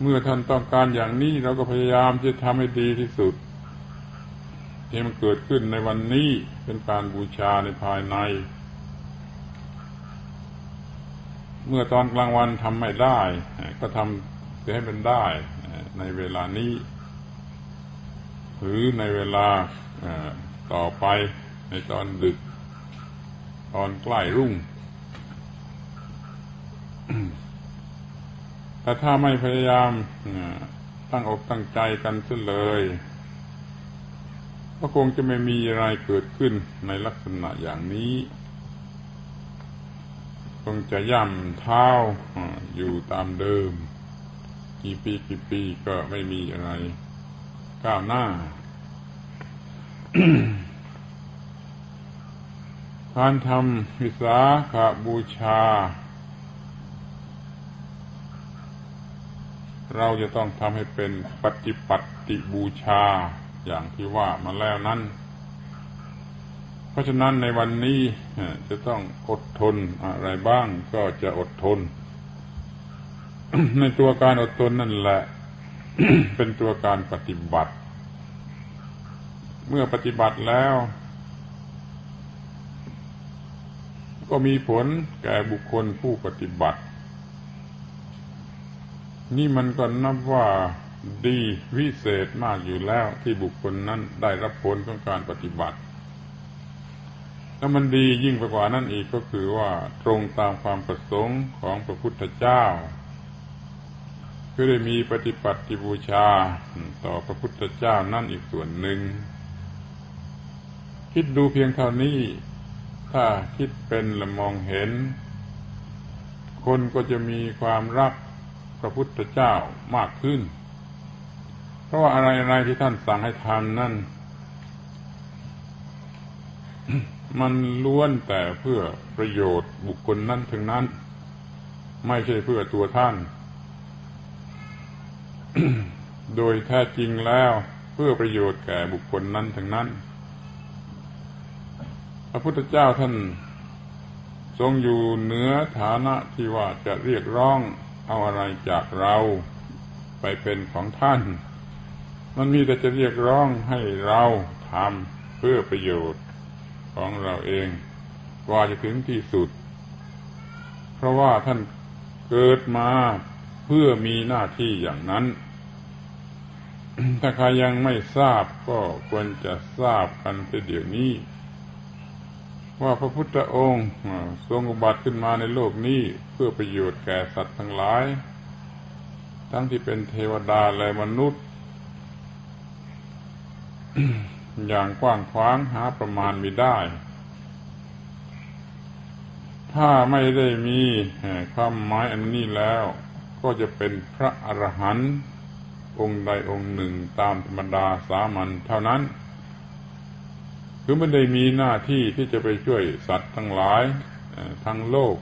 เมื่อท่านต้องการอย่างนี้เราก็พยายามจะทำให้ดีที่สุดที่มันเกิดขึ้นในวันนี้เป็นการบูชาในภายใน เมื่อตอนกลางวันทำไม่ได้ ก็ทำจะให้มันได้ในเวลานี้ หรือในเวลาต่อไปในตอนดึก ตอนใกล้รุ่ง แต่ถ้าไม่พยายามตั้งอกตั้งใจกันเสียเลย ก็คงจะไม่มีอะไรเกิดขึ้นในลักษณะอย่างนี้ คงจะย่ำเท้าอยู่ตามเดิม กี่ปีกี่ปีก็ไม่มีอะไรก้าวหน้าการทำวิสาขาบูชา เราจะต้องทำให้เป็นปฏิปัติบูชาอย่างที่ว่ามาแล้วนั้น เพราะฉะนั้นในวันนี้จะต้องอดทนอะไรบ้างก็จะอดทน ในตัวการอดทนนั่นแหละ เป็นตัวการปฏิบัติ เมื่อปฏิบัติแล้ว ก็มีผลแก่บุคคลผู้ปฏิบัติ นี่มันก็นับว่าดีวิเศษมากอยู่แล้วที่บุคคลนั้นได้รับผลของการปฏิบัติ แล้วมันดียิ่งไปกว่านั้นอีกก็คือว่าตรงตามความประสงค์ของพระพุทธเจ้าคือได้มีปฏิปัติบูชาต่อพระพุทธเจ้านั่นอีกส่วนหนึ่ง คิดดูเพียงเท่านี้ ถ้าคิดเป็นและมองเห็น คนก็จะมีความรัก พระพุทธเจ้ามากขึ้น เพราะว่าอะไรๆที่ท่านสั่งให้ทำนั่น มันล้วนแต่เพื่อประโยชน์บุคคลนั้นถึงนั้น ไม่ใช่เพื่อตัวท่าน โดยแท้จริงแล้วเพื่อประโยชน์แก่บุคคลนั้นถึงนั้น พระพุทธเจ้าท่านทรงอยู่เหนือฐานะที่ว่าจะเรียกร้อง เอาอะไรจากเราไปเป็นของท่าน มันมีแต่จะเรียกร้องให้เราทำเพื่อประโยชน์ของเราเองกว่าจะถึงที่สุด เพราะว่าท่านเกิดมาเพื่อมีหน้าที่อย่างนั้น ถ้าใครยังไม่ทราบก็ควรจะทราบกันเดี๋ยวนี้ ว่าพระพุทธองค์ทรงอุบัติขึ้นมาในโลกนี้เพื่อประโยชน์แก่สัตว์ทั้งหลาย ทั้งที่เป็นเทวดาและมนุษย์ อย่างกว้างขวางหาประมาณไม่ได้ ถ้าไม่ได้มีความหมายอันนี้แล้ว ก็จะเป็นพระอรหันต์องค์ใดองค์หนึ่งตามธรรมดาสามัญเท่านั้น คือไม่ได้มีหน้าที่ที่จะไปช่วยสัตว์ทั้งหลายทั้งโลก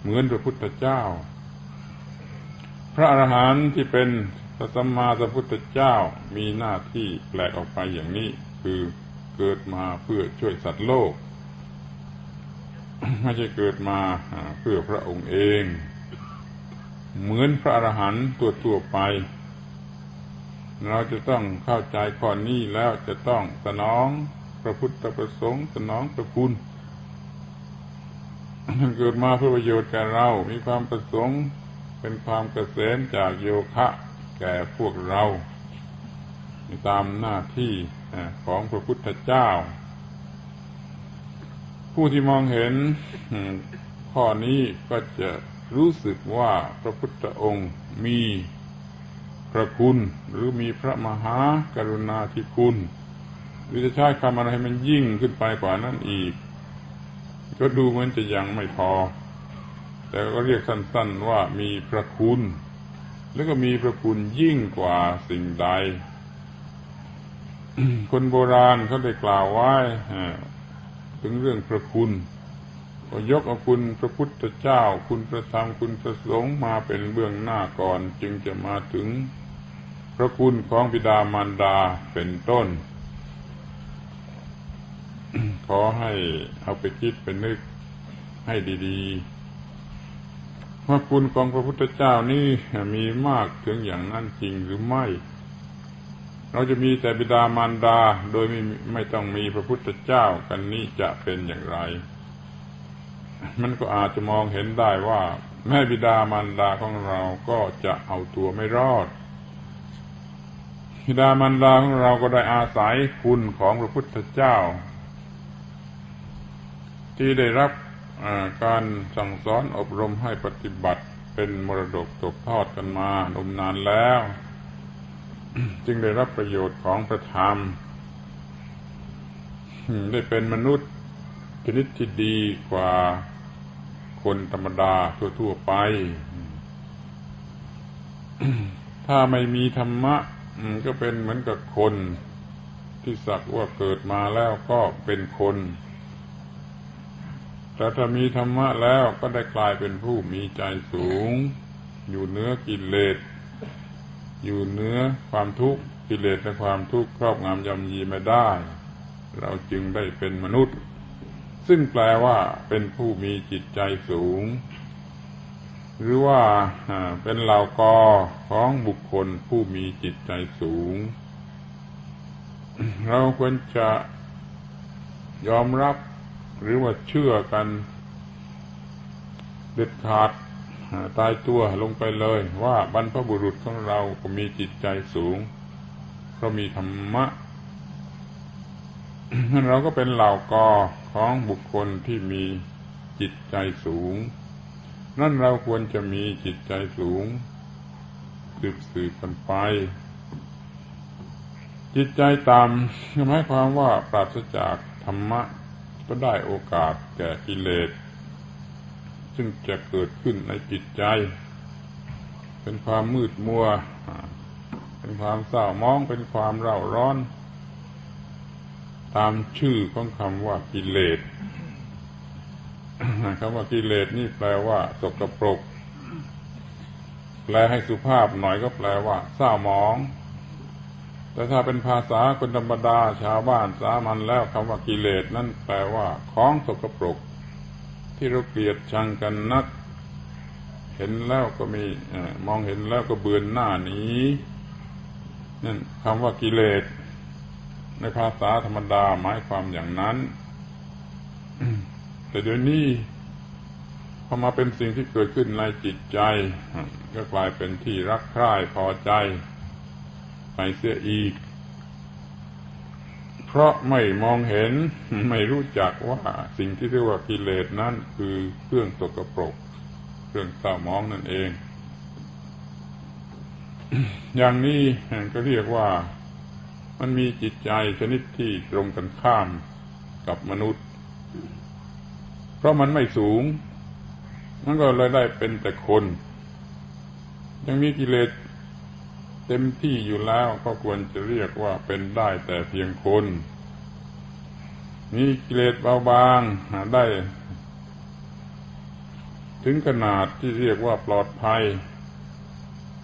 เหมือนพระพุทธเจ้า พระอรหันต์ที่เป็นพระสัมมาสัมพุทธเจ้ามีหน้าที่แปลกออกไปอย่างนี้ คือเกิดมาเพื่อช่วยสัตว์โลก ไม่ใช่เกิดมาเพื่อพระองค์เอง เหมือนพระอรหันต์ตัวตัวไป เราจะต้องเข้าใจข้อนี้แล้วจะต้องสนองพระพุทธประสงค์ สนองพระคุณมันเกิดมาเพื่อประโยชน์แก่เรา มีความประสงค์ เป็นความเกษมจากโยคะ แก่พวกเรา ตามหน้าที่ของพระพุทธเจ้า ผู้ที่มองเห็นข้อนี้ก็จะรู้สึกว่าพระพุทธองค์มี พระคุณหรือมีพระมหากรุณาธิคุณ หรือจะใช้คำอะไรให้มันยิ่งขึ้นไปกว่านั้นอีก ก็ดูเหมือนจะยังไม่พอ แต่ก็เรียกสั้นๆว่ามีพระคุณ แล้วก็มีพระคุณยิ่งกว่าสิ่งใด คนโบราณเขาได้กล่าวไว้ถึงเรื่องพระคุณ ก็ยกเอาคุณพระพุทธเจ้า คุณพระธรรมคุณพระสงฆ์มาเป็นเบื้องหน้าก่อน จึงจะมาถึงพระคุณของบิดามารดาเป็นต้น ขอให้เอาไปคิดไปนึกให้ดีๆว่าคุณของพระพุทธเจ้านี่มีมากถึงอย่างนั้นจริงหรือไม่ เราจะมีแต่บิดามารดาโดยไม่ไม่ต้องมีพระพุทธเจ้ากันนี้จะเป็นอย่างไร มันก็อาจจะมองเห็นได้ว่า แม่บิดามารดาของเราก็จะเอาตัวไม่รอดบิดามารดาของเราก็ได้อาศัยคุณของพระพุทธเจ้า ที่ได้รับการสั่งสอนอบรมให้ปฏิบัติเป็นมรดกตกทอดกันมานมนานแล้ว จึงได้รับประโยชน์ของพระธรรมได้เป็นมนุษย์ ชนิดที่ดีกว่าคนธรรมดาทั่วๆไป ถ้าไม่มีธรรมะก็เป็นเหมือนกับคน ที่สักว่าเกิดมาแล้วก็เป็นคน แต่ถ้ามีธรรมะแล้วก็ได้กลายเป็นผู้มีใจสูง อยู่เนื้อกิเลส อยู่เนื้อความทุกข์กิเลสและความทุกข์ครอบงำยำยีไม่ได้ เราจึงได้เป็นมนุษย์ ซึ่งแปลว่าเป็นผู้มีจิตใจสูง หรือว่าเป็นเหล่ากอของบุคคลผู้มีจิตใจสูง เราควรจะยอมรับหรือว่าเชื่อกันเด็ดขาดตายตัวลงไปเลยว่าบรรพบุรุษของเราก็มีจิตใจสูงเพราะมีธรรมะ เราก็เป็นเหล่ากอของบุคคลที่มีจิตใจสูง นั่นเราควรจะมีจิตใจสูง สืบสืบกันไป จิตใจต่ำหมายความว่าปราศจากธรรมะก็ได้โอกาสแก่กิเลสซึ่งจะเกิดขึ้นในจิตใจ เป็นความมืดมัว เป็นความเศร้ามอง เป็นความเร่าร้อน ตามชื่อของคำว่ากิเลสคำว่ากิเลสนี่แปลว่าสกปรก แปลให้สุภาพหน่อยก็แปลว่าเศร้าหมอง แต่ถ้าเป็นภาษาคนธรรมดาชาวบ้านสามัญแล้วคำว่ากิเลสนั่นแปลว่าของสกปรก ที่เราเกลียดชังกันนัก เห็นแล้วก็มีมองเห็นแล้วก็เบือนหน้านี้นั่นคำว่ากิเลส ในภาษาธรรมดาหมายความอย่างนั้นแต่เดี๋ยวนี้พอมาเป็นสิ่งที่เกิดขึ้นในจิตใจ ก็กลายเป็นที่รักใคร่พอใจไปเสียอีก เพราะไม่มองเห็นไม่รู้จักว่าสิ่งที่เรียกว่ากิเลสนั้นคือเครื่องตกปรกเครื่องเศร้ามองนั่นเอง อย่างนี้ก็เรียกว่า มันมีจิตใจชนิดที่ตรงกันข้ามกับมนุษย์ เพราะมันไม่สูง มันก็เลยได้เป็นแต่คน ยังมีกิเลสเต็มที่อยู่แล้วก็ควรจะเรียกว่าเป็นได้แต่เพียงคน มีกิเลสเบาบางหาได้ ถึงขนาดที่เรียกว่าปลอดภัย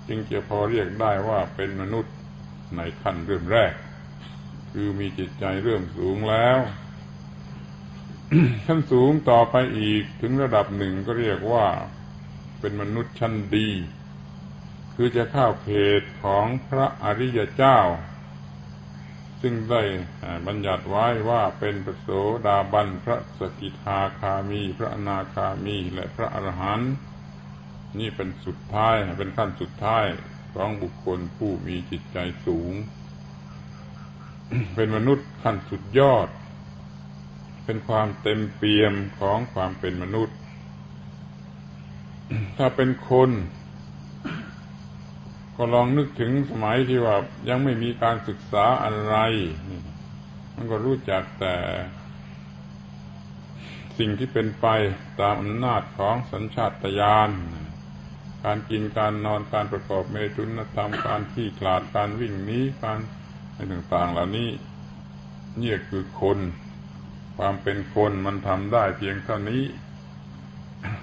จึงจะพอเรียกได้ว่าเป็นมนุษย์ ในขั้นเริ่มแรก คือมีจิตใจเริ่มสูงแล้วขั้นสูงต่อไปอีกถึงระดับหนึ่งก็เรียกว่าเป็นมนุษย์ชั้นดี คือจะเข้าเขตของพระอริยเจ้า ซึ่งได้บัญญัติไว้ว่าเป็นพระโสดาบันพระสกิทาคามี พระอนาคามีและพระอรหันต์นี่เป็นสุดท้ายเป็นขั้นสุดท้าย ของบุคคลผู้มีจิตใจสูง เป็นมนุษย์ขั้นสุดยอด เป็นความเต็มเปี่ยมของความเป็นมนุษย์ ถ้าเป็นคน ก็ลองนึกถึงสมัยที่ว่ายังไม่มีการศึกษาอะไร มันก็รู้จักแต่สิ่งที่เป็นไปตามอำนาจของสัญชาตญาณ การกินการนอนการประกอบเมตุนธรรมการขี้ขลาดการวิ่งนี้การอะไรต่างๆ เหล่านี้นี่คือคน ความเป็นคนมันทำได้เพียงเท่านี้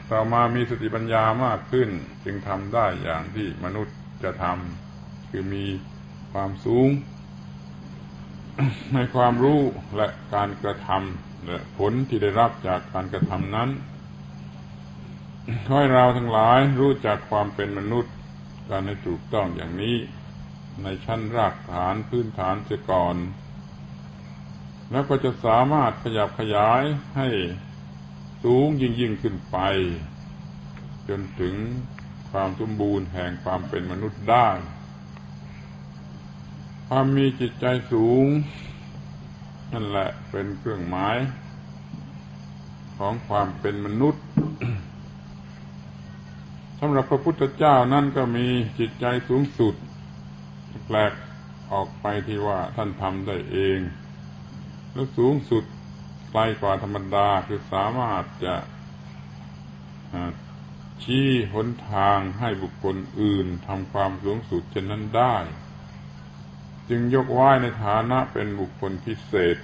ต่อมามีสติปัญญามากขึ้น จึงทำได้อย่างที่มนุษย์จะทำคือมีความสูง ในความรู้และการกระทำและผลที่ได้รับจากการกระทำนั้น ให้เราทั้งหลายรู้จักความเป็นมนุษย์การให้ถูกต้องอย่างนี้ ในชั้นรากฐานพื้นฐานเสียก่อน แล้วก็จะสามารถขยับขยายให้สูงยิ่งยิ่งขึ้นไป จนถึงความสมบูรณ์แห่งความเป็นมนุษย์ได้ ความมีจิตใจสูง นั่นแหละเป็นเครื่องหมาย ของความเป็นมนุษย์ สำหรับพระพุทธเจ้านั่นก็มีจิตใจสูงสุด แปลกออกไปที่ว่าท่านทำได้เอง แล้วสูงสุดไกลกว่าธรรมดาคือสามารถจะชี้หนทางให้บุคคลอื่นทำความสูงสุดเช่นนั้นได้ จึงยกไหว้ในฐานะเป็นบุคคลพิเศษ